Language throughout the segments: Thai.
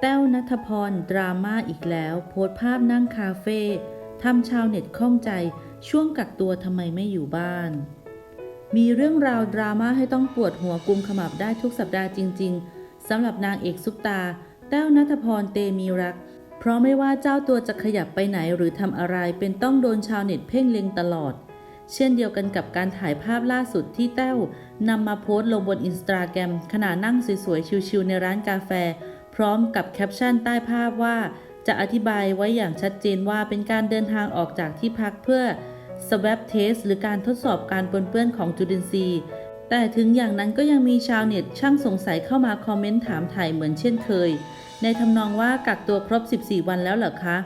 แต้วนัทพร ดราม่าอีกแล้ว โพสภาพนั่งคาเฟ่ทำชาวเน็ตข้องใจ ช่วงกักตัวทำไมไม่อยู่บ้าน มีเรื่องราวดราม่าให้ต้องปวดหัวกุมขมับได้ทุกสัปดาห์จริง ๆสำหรับนางเอกซุปตา แต้วนัทพร เตมีรัก เพราะไม่ว่าเจ้าตัวจะขยับไปไหนหรือทำอะไรเป็นต้องโดนชาวเน็ตเพ่งเล็งตลอด เช่นเดียวกันกับการถ่ายภาพล่าสุดที่แต้วนำมาโพสต์ลงบนอินสตาแกรมขณะนั่งสวยๆชิวๆในร้านกาแฟ พร้อมกับแคปชั่นใต้ภาพว่า จะอธิบายไว้อย่างชัดเจนว่าเป็นการเดินทางออกจากที่พักเพื่อ swab test หรือการทดสอบการปนเปื้อนของจุลินทรีย์ แต่ถึงอย่างนั้นก็ยังมีชาวเน็ตช่างสงสัยเข้ามาคอมเมนต์ถามถ่ายเหมือนเช่นเคย ในทำนองว่ากักตัวครบ 14 วันแล้วเหรอคะ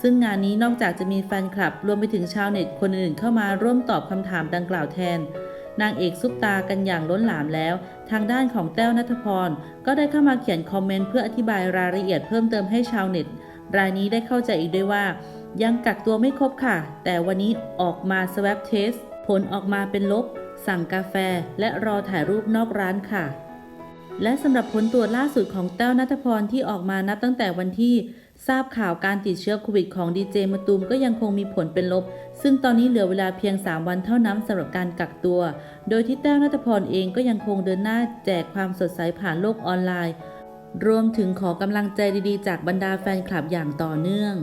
ซึ่งงานนี้นอกจากจะมีแฟนคลับ รวมไปถึงชาวเน็ตคนอื่นเข้ามาร่วมตอบคำถามดังกล่าวแทน นางเอกซุปตากันอย่างล้นหลามแล้ว ทางด้านของแต้วนัทพร ก็ได้เข้ามาเขียนคอมเมนต์เพื่ออธิบายรายละเอียดเพิ่มเติมให้ชาวเน็ต รายนี้ได้เข้าใจอีกด้วยว่า ยังกักตัวไม่ครบค่ะ แต่วันนี้ออกมาสว a p test ผลออกมาเป็นลบ สั่งกาแฟ และรอถ่ายรูปนอกร้านค่ะ และสำหรับผลตรวจล่าสุดของแต้วนัทพรที่ออกมานับตั้งแต่วันที่ทราบข่าวการติดเชื้อโควิดของดีเจมะตูมก็ยังคงมีผลเป็นลบ ซึ่งตอนนี้เหลือเวลาเพียง 3 วันเท่านั้นสำหรับการกักตัว โดยที่แต้วนัทพรเองก็ยังคงเดินหน้าแจกความสดใสผ่านโลกออนไลน์ รวมถึงขอกำลังใจดีๆ จากบรรดาแฟนคลับอย่างต่อเนื่อง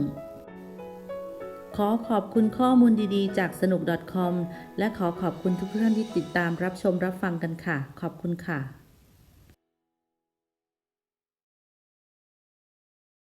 ขอขอบคุณข้อมูลดีๆ จากสนุก .com และขอขอบคุณทุกท่านที่ติดตามรับชมรับฟังกันค่ะ ขอบคุณค่ะ